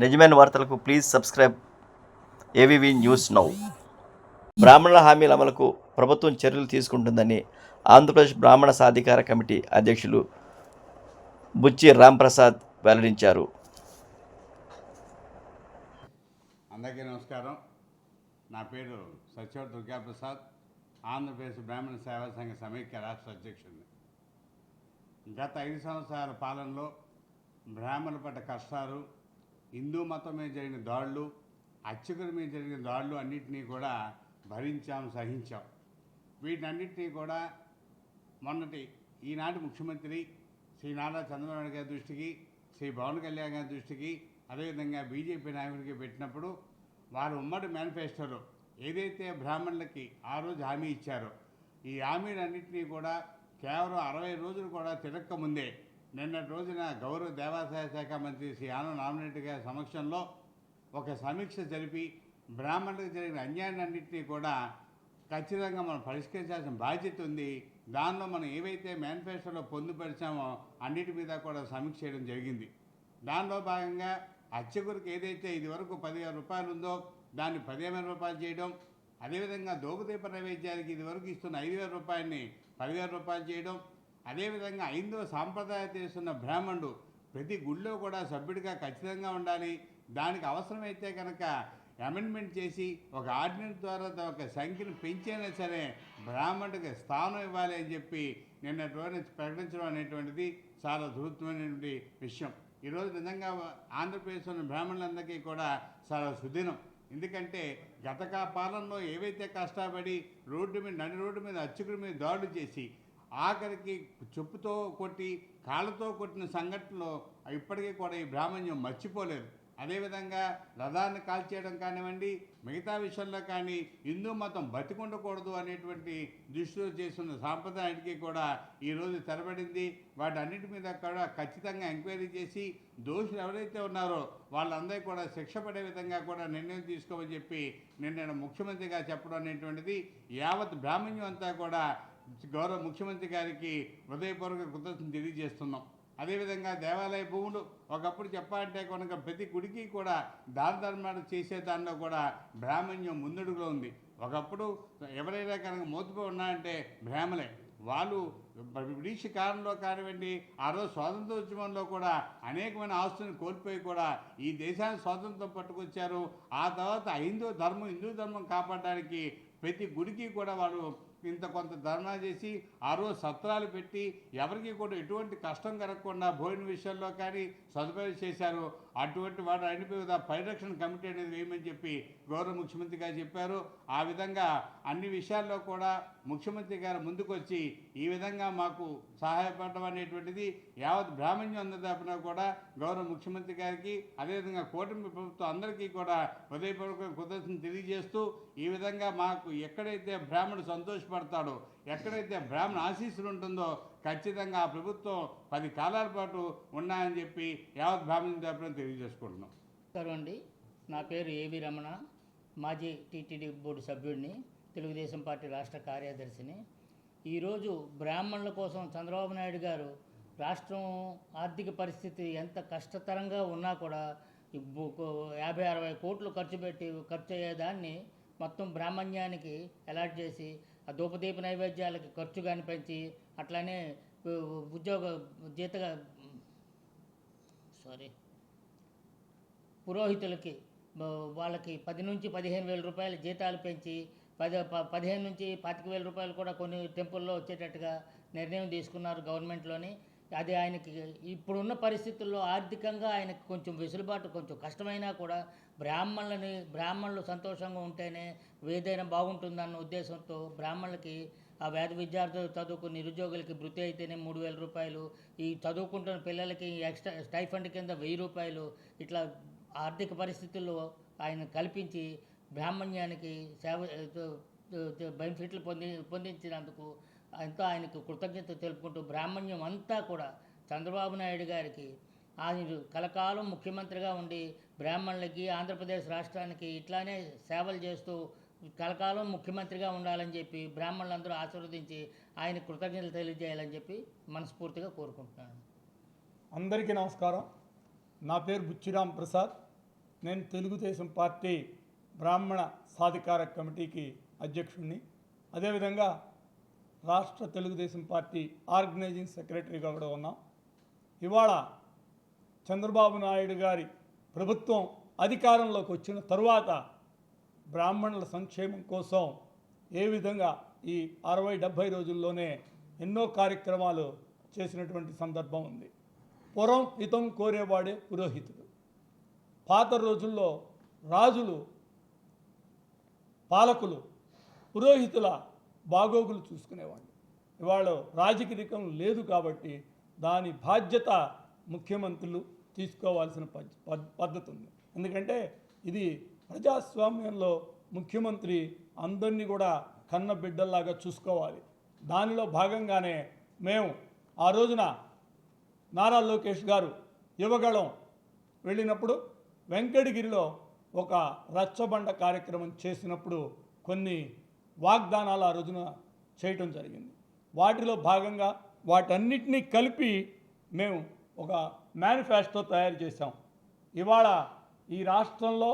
నిజమైన వార్తలకు please subscribe AVV news now బ్రాహ్మణుల హామీల అమలుకు ప్రభుత్వం చర్యలు తీసుకుంటుందని ఆంధ్రప్రదేశ్ బ్రాహ్మణ సాధికార కమిటీ అధ్యక్షులు బుచ్చి రాంప్రసాద్ వెల్లడించారు. అందరికీ నమస్కారం. నా పేరు సత్యవర్ దుర్గాప్రసాద్ ఆంధ్రప్రదేశ్ బ్రాహ్మణ సేవా సంఘ సమైక్య రాష్ట్ర అధ్యక్షుడిని. గత ఐదు సంవత్సరాల పాలనలో బ్రాహ్మణుల పడ్డ కష్టాలు హిందూ మతం మీద జరిగిన దాడులు అర్చకుల మీద జరిగిన దాడులు అన్నింటినీ కూడా భరించాం సహించాం. వీటన్నిటినీ కూడా మొన్నటి ఈనాటి ముఖ్యమంత్రి శ్రీ నారా చంద్రబాబు గారి దృష్టికి శ్రీ పవన్ కళ్యాణ్ గారి దృష్టికి అదేవిధంగా బీజేపీ నాయకుడికి పెట్టినప్పుడు వారు ఉమ్మడి మేనిఫెస్టోలో ఏదైతే బ్రాహ్మణులకి ఆ రోజు హామీ ఇచ్చారో ఈ హామీలన్నింటినీ కూడా కేవలం అరవై రోజులు కూడా తిరక్క ముందే నిన్నటి రోజున గౌరవ దేవాదాయ శాఖ మంత్రి శ్రీ ఆనం నామినేటి గారి సమక్షంలో ఒక సమీక్ష జరిపి బ్రాహ్మణులకు జరిగిన అన్యాయాన్నింటినీ కూడా ఖచ్చితంగా మనం పరిష్కరించాల్సిన బాధ్యత ఉంది. దానిలో మనం ఏవైతే మేనిఫెస్టోలో పొందుపరిచామో అన్నిటి మీద కూడా సమీక్ష చేయడం జరిగింది. దానిలో భాగంగా అర్చకురికి ఏదైతే ఇది వరకు పదివేల రూపాయలు ఉందో దాన్ని పదిహేను వేల రూపాయలు చేయడం అదేవిధంగా దోపదీప నైవేద్యానికి ఇది వరకు ఇస్తున్న ఐదు వేల రూపాయలని పదివేల రూపాయలు చేయడం అదేవిధంగా ఐదవ సాంప్రదాయ చేస్తున్న బ్రాహ్మణుడు ప్రతి గుళ్ళో కూడా సభ్యుడిగా ఖచ్చితంగా ఉండాలి. దానికి అవసరమైతే కనుక అమెండ్మెంట్ చేసి ఒక ఆర్డినెన్స్ ద్వారా ఒక సంఖ్యను పెంచైనా సరే బ్రాహ్మణుడికి స్థానం ఇవ్వాలి అని చెప్పి నిన్న రోజున ప్రకటించడం అనేటువంటిది చాలా ధృతమైనటువంటి విషయం. ఈరోజు నిజంగా ఆంధ్రప్రదేశ్లోని బ్రాహ్మణులందరికీ కూడా చాలా సుదినం. ఎందుకంటే గత పాలనలో ఏవైతే కష్టపడి రోడ్డు మీద నడి రోడ్డు మీద అచ్చుకుల మీద దాడులు చేసి ఆఖరికి చెప్పుతో కొట్టి కాళ్ళతో కొట్టిన సంఘటనలో ఇప్పటికీ కూడా ఈ బ్రాహ్మణ్యం మర్చిపోలేదు. అదేవిధంగా రథాన్ని కాల్చేయడం కానివ్వండి మిగతా విషయంలో కానీ హిందూ మతం బతికుండకూడదు అనేటువంటి దృష్టిలో చేస్తున్న సాంప్రదాయానికి కూడా ఈరోజు తెరబడింది. వాటన్నిటి మీద కూడా ఖచ్చితంగా ఎంక్వైరీ చేసి దోషులు ఎవరైతే ఉన్నారో వాళ్ళందరికీ కూడా శిక్ష పడే విధంగా కూడా నిర్ణయం తీసుకోమని చెప్పి నిన్న ముఖ్యమంత్రిగా చెప్పడం అనేటువంటిది యావత్ బ్రాహ్మణ్యం అంతా కూడా గౌరవ ముఖ్యమంత్రి గారికి హృదయపూర్వక కృతజ్ఞతలు తెలియజేస్తున్నాం. అదేవిధంగా దేవాలయ భూములు ఒకప్పుడు చెప్పాలంటే కనుక ప్రతి గుడికి కూడా దాన ధర్మాలు చేసే దానిలో కూడా బ్రాహ్మణ్యం ముందడుగులో ఉంది. ఒకప్పుడు ఎవరైనా కనుక మోతుపై ఉన్నారంటే బ్రాహ్మలే వాళ్ళు బ్రిటిష్ కాలంలో కానివ్వండి ఆ రోజు స్వాతంత్రోద్యమంలో కూడా అనేకమైన ఆస్తులను కోల్పోయి కూడా ఈ దేశాన్ని స్వాతంత్రం పట్టుకొచ్చారు. ఆ తర్వాత హిందూ ధర్మం హిందూ ధర్మం కాపాడడానికి ప్రతి గుడికి కూడా వాళ్ళు ఇంత కొంత ధర్నా చేసి ఆ రోజు సత్రాలు పెట్టి ఎవరికి కూడా ఎటువంటి కష్టం కలగకుండా భోజన విషయంలో కానీ సదుపాయం చేశారు. అటువంటి వాడు అయినపోయి పరిరక్షణ కమిటీ అనేది వేయమని చెప్పి గౌరవ ముఖ్యమంత్రి గారు చెప్పారు. ఆ విధంగా అన్ని విషయాల్లో కూడా ముఖ్యమంత్రి గారు ముందుకొచ్చి ఈ విధంగా మాకు సహాయపడడం అనేటువంటిది యావత్ బ్రాహ్మణ్యం అందదాపినా కూడా గౌరవ ముఖ్యమంత్రి గారికి అదేవిధంగా కూటమి ప్రభుత్వం అందరికీ కూడా హృదయపూర్వక కృతజ్ఞతలు తెలియజేస్తూ ఈ విధంగా మాకు ఎక్కడైతే బ్రాహ్మణుడు సంతోషపడతాడో ఎక్కడైతే బ్రాహ్మణ ఆశీస్సులు ఉంటుందో ఖచ్చితంగా ఆ ప్రభుత్వం పది కాలాల పాటు ఉన్నాయని చెప్పి యావత్ బ్రాహ్మణ తరపున తెలియజేసుకుంటున్నాం. సరే అండి నా పేరు ఏవి రమణ. మాజీ టీటీడీ బోర్డు సభ్యుడిని తెలుగుదేశం పార్టీ రాష్ట్ర కార్యదర్శిని. ఈరోజు బ్రాహ్మణుల కోసం చంద్రబాబు నాయుడు గారు రాష్ట్రం ఆర్థిక పరిస్థితి ఎంత కష్టతరంగా ఉన్నా కూడా యాభై అరవై కోట్లు ఖర్చు పెట్టి ఖర్చు అయ్యేదాన్ని మొత్తం బ్రాహ్మణ్యానికి అలాట్ చేసి ఆ ధూపదీప నైవేద్యాలకి ఖర్చు కానీ పెంచి అట్లానే ఉద్యోగ జీతగా సారీ పురోహితులకి వాళ్ళకి పది నుంచి పదిహేను వేల రూపాయల జీతాలు పెంచి పది ప- పదిహేను నుంచి పాతిక వేల రూపాయలు కూడా కొన్ని టెంపుల్లో వచ్చేటట్టుగా నిర్ణయం తీసుకున్నారు గవర్నమెంట్లోని. అది ఆయనకి ఇప్పుడున్న పరిస్థితుల్లో ఆర్థికంగా ఆయనకి కొంచెం వెసులుబాటు కొంచెం కష్టమైనా కూడా బ్రాహ్మణులని బ్రాహ్మణులు సంతోషంగా ఉంటేనే ఏదైనా బాగుంటుందన్న ఉద్దేశంతో బ్రాహ్మణులకి ఆ వేద విద్యార్థులు చదువుకుని నిరుద్యోగులకి వృత్తి అయితేనే మూడు వేల రూపాయలు ఈ చదువుకుంటున్న పిల్లలకి ఎక్స్ట్రా స్టైఫండ్ కింద వెయ్యి రూపాయలు ఇట్లా ఆర్థిక పరిస్థితుల్లో ఆయన కల్పించి బ్రాహ్మణ్యానికి సేవ బెనిఫిట్లు పొంది పొందించినందుకు ఎంతో ఆయనకు కృతజ్ఞత తెలుపుకుంటూ బ్రాహ్మణ్యం అంతా కూడా చంద్రబాబు నాయుడు గారికి ఆయన కలకాలం ముఖ్యమంత్రిగా ఉండి బ్రాహ్మణులకి ఆంధ్రప్రదేశ్ రాష్ట్రానికి ఇట్లానే సేవలు చేస్తూ కలకాలం ముఖ్యమంత్రిగా ఉండాలని చెప్పి బ్రాహ్మణులందరూ ఆశీర్వదించి ఆయన కృతజ్ఞతలు తెలియజేయాలని చెప్పి మనస్ఫూర్తిగా కోరుకుంటున్నాను. అందరికీ నమస్కారం. నా పేరు బుచ్చిరామ్ ప్రసాద్. నేను తెలుగుదేశం పార్టీ బ్రాహ్మణ సాధికార కమిటీకి అధ్యక్షుడిని అదేవిధంగా రాష్ట్ర తెలుగుదేశం పార్టీ ఆర్గనైజింగ్ సెక్రటరీగా కూడా ఉన్నాం. ఇవాళ చంద్రబాబు నాయుడు గారి ప్రభుత్వం అధికారంలోకి వచ్చిన తరువాత బ్రాహ్మణుల సంక్షేమం కోసం ఏ విధంగా ఈ అరవై డెబ్భై రోజుల్లోనే ఎన్నో కార్యక్రమాలు చేసినటువంటి సందర్భం ఉంది. పురం హితం కోరేవాడే పురోహితుడు. పాత రోజుల్లో రాజులు పాలకులు పురోహితుల బాగోగులు చూసుకునేవాళ్ళు. ఇవాళ రాజకీయం లేదు కాబట్టి దాని బాధ్యత ముఖ్యమంత్రులు తీసుకోవాల్సిన పద్- పద్ధతి ఉంది ఎందుకంటే ఇది ప్రజాస్వామ్యంలో ముఖ్యమంత్రి అందరినీ కూడా కన్న బిడ్డల్లాగా చూసుకోవాలి. దానిలో భాగంగానే మేము ఆ రోజున నారా లోకేష్ గారు యువగళం వెళ్ళినప్పుడు వెంకటగిరిలో ఒక రచ్చబండ కార్యక్రమం చేసినప్పుడు కొన్ని వాగ్దానాలు ఆ రోజున చేయటం జరిగింది. వాటిలో భాగంగా వాటన్నిటినీ కలిపి మేము ఒక మేనిఫెస్టో తయారు చేశాం. ఇవాళ ఈ రాష్ట్రంలో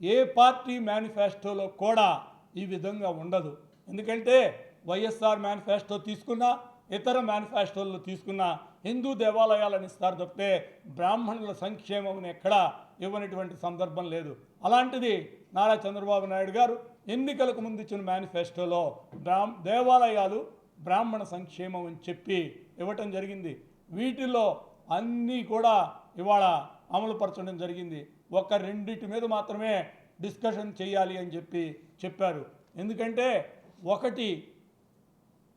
ఏ పార్టీ మేనిఫెస్టోలో కూడా ఈ విధంగా ఉండదు. ఎందుకంటే వైఎస్ఆర్ మేనిఫెస్టో తీసుకున్నా ఇతర మేనిఫెస్టోల్లో తీసుకున్నా హిందూ దేవాలయాలను ఇస్తారు తప్పితే బ్రాహ్మణుల సంక్షేమం ఎక్కడా ఇవ్వనటువంటి సందర్భం లేదు. అలాంటిది నారా చంద్రబాబు నాయుడు గారు ఎన్నికలకు ముందు ఇచ్చిన మేనిఫెస్టోలో బ్రాహ్ దేవాలయాలు బ్రాహ్మణ సంక్షేమం అని చెప్పి ఇవ్వటం జరిగింది. వీటిలో అన్నీ కూడా ఇవాళ అమలుపరచడం జరిగింది. ఒక రెండింటి మీద మాత్రమే డిస్కషన్ చేయాలి అని చెప్పి చెప్పారు. ఎందుకంటే ఒకటి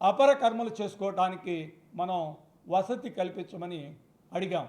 అపర కర్మలు చేసుకోవటానికి మనం వసతి కల్పించమని అడిగాం.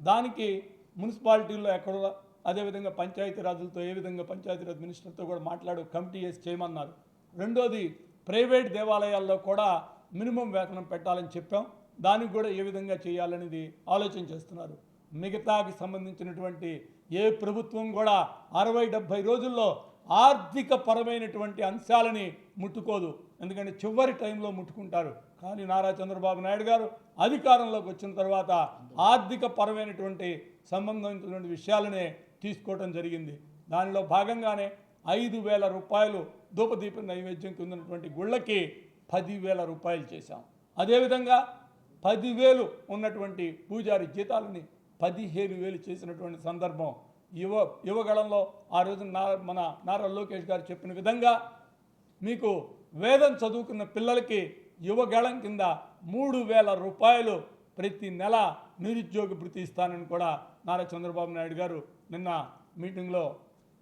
దానికి మున్సిపాలిటీల్లో ఎక్కడో అదేవిధంగా పంచాయతీరాజులతో ఏ విధంగా పంచాయతీరాజ్ మినిస్టర్తో కూడా మాట్లాడు కమిటీ వేసి చేయమన్నారు. రెండోది ప్రైవేట్ దేవాలయాల్లో కూడా మినిమం వేతనం పెట్టాలని చెప్పాం. దానికి కూడా ఏ విధంగా చేయాలనేది ఆలోచన చేస్తున్నారు. మిగతాకి సంబంధించినటువంటి ఏ ప్రభుత్వం కూడా అరవై డెబ్భై రోజుల్లో ఆర్థిక పరమైనటువంటి అంశాలని ముట్టుకోదు. ఎందుకంటే చివరి టైంలో ముట్టుకుంటారు. కానీ నారా చంద్రబాబు నాయుడు గారు అధికారంలోకి వచ్చిన తర్వాత ఆర్థిక పరమైనటువంటి సంబంధించినటువంటి విషయాలనే తీసుకోవడం జరిగింది. దానిలో భాగంగానే ఐదు వేల రూపాయలు ధూపదీప నైవేద్యం కిందటువంటి గుళ్ళకి పదివేల రూపాయలు చేశాం. అదేవిధంగా పదివేలు ఉన్నటువంటి పూజారి జీతాలని పదిహేను వేలు చేసినటువంటి సందర్భం యువ యువగళంలో ఆ రోజు నా మన నారా లోకేష్ గారు చెప్పిన విధంగా మీకు వేదం చదువుకున్న పిల్లలకి యువగళం కింద మూడు వేల రూపాయలు ప్రతి నెల నిరుద్యోగ భృతి ఇస్తానని కూడా నారా చంద్రబాబు నాయుడు గారు నిన్న మీటింగ్లో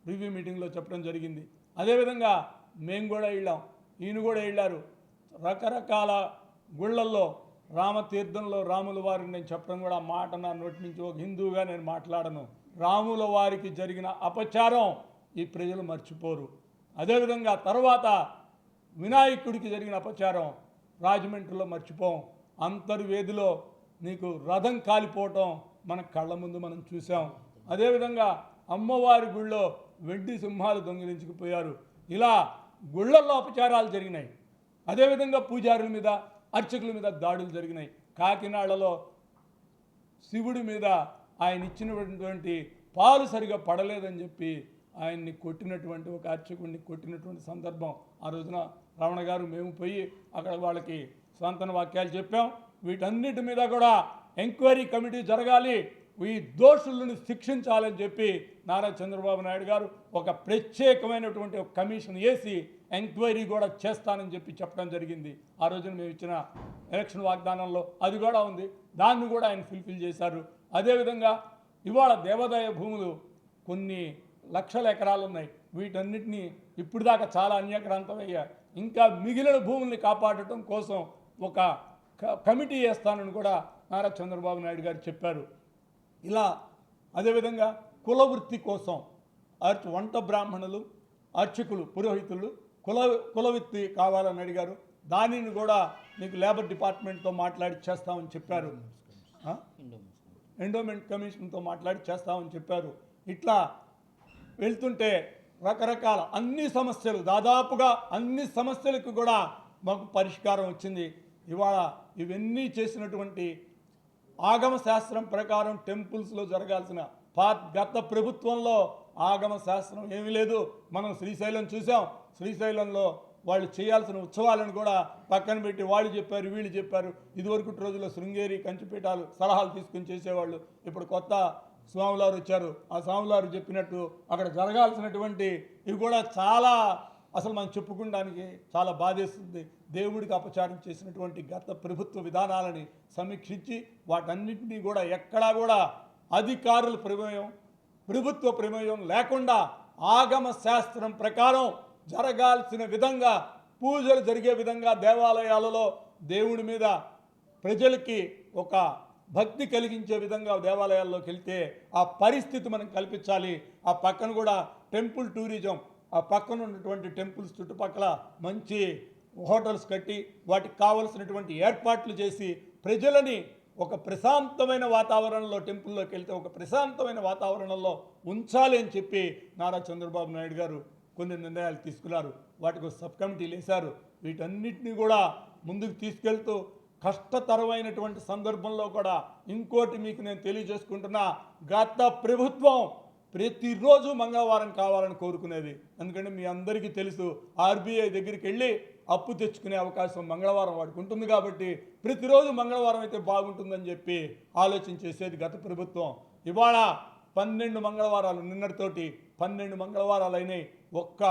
రివ్యూ మీటింగ్లో చెప్పడం జరిగింది. అదేవిధంగా మేము కూడా వెళ్ళాం. ఈయన కూడా వెళ్ళారు. రకరకాల గుళ్ళల్లో రామతీర్థంలో రాముల వారిని నేను చెప్పడం కూడా మాట నా నోటి నుంచి ఒక హిందువుగా నేను మాట్లాడను. రాముల వారికి జరిగిన అపచారం ఈ ప్రజలు మర్చిపోరు. అదేవిధంగా తర్వాత వినాయకుడికి జరిగిన అపచారం రాజమండ్రిలో మర్చిపోం. అంతర్వేదిలో నీకు రథం కాలిపోవటం మన కళ్ళ ముందు మనం చూసాం అదేవిధంగా అమ్మవారి గుళ్ళో వెండి సింహాలు దొంగిలించుకుపోయారు. ఇలా గుళ్ళల్లో అపచారాలు జరిగినాయి. అదేవిధంగా పూజారుల మీద అర్చకుల మీద దాడులు జరిగినాయి. కాకినాడలో శివుడి మీద ఆయన ఇచ్చినటువంటి పాలు సరిగా పడలేదని చెప్పి ఆయన్ని కొట్టినటువంటి ఒక అర్చకుడిని కొట్టినటువంటి సందర్భం ఆ రోజున రమణ గారు మేము పోయి అక్కడ వాళ్ళకి స్వంతన వాక్యాలు చెప్పాం. వీటన్నిటి మీద కూడా ఎంక్వైరీ కమిటీ జరగాలి. ఈ దోషులను శిక్షించాలని చెప్పి నారా చంద్రబాబు నాయుడు గారు ఒక ప్రత్యేకమైనటువంటి ఒక కమిషన్ వేసి ఎంక్వైరీ కూడా చేస్తానని చెప్పి చెప్పడం జరిగింది. ఆ రోజున మేము ఇచ్చిన ఎలక్షన్ వాగ్దానంలో అది కూడా ఉంది. దాన్ని కూడా ఆయన ఫుల్ఫిల్ చేశారు. అదేవిధంగా ఇవాళ దేవాదాయ భూములు కొన్ని లక్షల ఎకరాలు ఉన్నాయి. వీటన్నిటిని ఇప్పుడు దాకా చాలా అన్యాక్రాంతమయ్యాయి. ఇంకా మిగిలిన భూముల్ని కాపాడటం కోసం ఒక క- కమిటీ వేస్తానని కూడా నారా చంద్రబాబు నాయుడు గారు చెప్పారు. ఇలా అదేవిధంగా కుల వృత్తి కోసం అర్చ వంట బ్రాహ్మణులు అర్చకులు పురోహితులు కుల కుల వృత్తి కావాలని అడిగారు. దానిని కూడా మీకు లేబర్ డిపార్ట్మెంట్తో మాట్లాడి చేస్తామని చెప్పారు. ఎండోమెంట్ కమిషన్తో మాట్లాడి చేస్తామని చెప్పారు. ఇట్లా వెళ్తుంటే రకరకాల అన్ని సమస్యలు దాదాపుగా అన్ని సమస్యలకు కూడా మాకు పరిష్కారం వచ్చింది. ఇవాళ ఇవన్నీ చేసినటువంటి ఆగమ శాస్త్రం ప్రకారం టెంపుల్స్లో జరగాల్సిన పా గత ప్రభుత్వంలో ఆగమ శాస్త్రం ఏమీ లేదు. మనం శ్రీశైలం చూసాం. శ్రీశైలంలో వాళ్ళు చేయాల్సిన ఉత్సవాలను కూడా పక్కన పెట్టి వాళ్ళు చెప్పారు వీళ్ళు చెప్పారు. ఇదివరకు రోజుల్లో శృంగేరి కంచిపీఠాలు సలహాలు తీసుకుని చేసేవాళ్ళు. ఇప్పుడు కొత్త స్వాములారు వచ్చారు. ఆ స్వాములారు చెప్పినట్టు అక్కడ జరగాల్సినటువంటి ఇవి కూడా చాలా అసలు మనం చెప్పుకోవడానికి చాలా బాధేస్తుంది. దేవుడికి అపచారం చేసినటువంటి గత ప్రభుత్వ విధానాలని సమీక్షించి వాటన్నింటినీ కూడా ఎక్కడా కూడా అధికారుల ప్రమేయం ప్రభుత్వ ప్రమేయం లేకుండా ఆగమ శాస్త్రం ప్రకారం జరగాల్సిన విధంగా పూజలు జరిగే విధంగా దేవాలయాలలో దేవుడి మీద ప్రజలకి ఒక భక్తి కలిగించే విధంగా దేవాలయాల్లోకి వెళ్తే ఆ పరిస్థితి మనం కల్పించాలి. ఆ పక్కన కూడా టెంపుల్ టూరిజం ఆ పక్కన ఉన్నటువంటి టెంపుల్స్ చుట్టుపక్కల మంచి హోటల్స్ కట్టి వాటికి కావలసినటువంటి ఏర్పాట్లు చేసి ప్రజలని ఒక ప్రశాంతమైన వాతావరణంలో టెంపుల్లోకి వెళ్తే ఒక ప్రశాంతమైన వాతావరణంలో ఉంచాలి అని చెప్పి నారా చంద్రబాబు నాయుడు గారు కొన్ని నిర్ణయాలు తీసుకున్నారు. వాటికి సబ్ కమిటీలు వేశారు. వీటన్నిటిని కూడా ముందుకు తీసుకెళ్తూ కష్టతరమైనటువంటి సందర్భంలో కూడా ఇంకోటి మీకు నేను తెలియజేసుకుంటున్నా. గత ప్రభుత్వం ప్రతిరోజు మంగళవారం కావాలని కోరుకునేది. ఎందుకంటే మీ అందరికీ తెలుసు ఆర్బీఐ దగ్గరికి వెళ్ళి అప్పు తెచ్చుకునే అవకాశం మంగళవారం వాడికి ఉంటుంది కాబట్టి ప్రతిరోజు మంగళవారం అయితే బాగుంటుందని చెప్పి ఆలోచన చేసేది గత ప్రభుత్వం. ఇవాళ పన్నెండు మంగళవారాలు నిన్నటితోటి పన్నెండు మంగళవారాలు అయినాయి. ఒక్క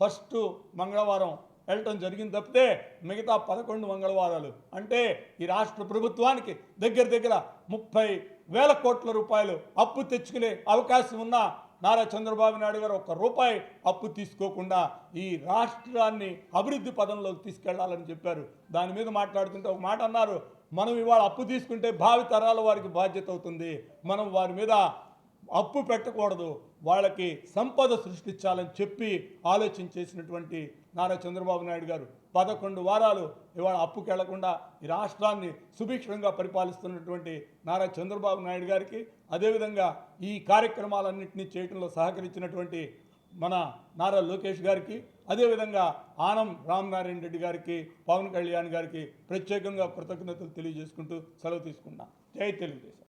ఫస్ట్ మంగళవారం వెళ్ళటం జరిగింది తప్పితే మిగతా పదకొండు మంగళవారాలు. అంటే ఈ రాష్ట్ర ప్రభుత్వానికి దగ్గర దగ్గర ముప్పై వేల కోట్ల రూపాయలు అప్పు తెచ్చుకునే అవకాశం ఉన్న నారా చంద్రబాబు నాయుడు గారు ఒక్క రూపాయి అప్పు తీసుకోకుండా ఈ రాష్ట్రాన్ని అభివృద్ధి పదంలోకి తీసుకెళ్ళాలని చెప్పారు. దాని మీద మాట్లాడుతుంటే ఒక మాట అన్నారు మనం ఇవాళ అప్పు తీసుకుంటే భావి తరాల వారికి బాధ్యత అవుతుంది. మనం వారి మీద అప్పు పెట్టకూడదు. వాళ్ళకి సంపద సృష్టించాలని చెప్పి ఆలోచన చేసినటువంటి నారా చంద్రబాబు నాయుడు గారు పదకొండు వారాలు ఇవాళ అప్పుకి వెళ్ళకుండా ఈ రాష్ట్రాన్ని సుభిక్షంగా పరిపాలిస్తున్నటువంటి నారా చంద్రబాబు నాయుడు గారికి అదేవిధంగా ఈ కార్యక్రమాలన్నింటినీ చేయడంలో సహకరించినటువంటి మన నారా లోకేష్ గారికి అదేవిధంగా ఆనం రామనారాయణ రెడ్డి గారికి పవన్ కళ్యాణ్ గారికి ప్రత్యేకంగా కృతజ్ఞతలు తెలియజేసుకుంటూ సెలవు తీసుకున్నా జై తెలుగుదేశం.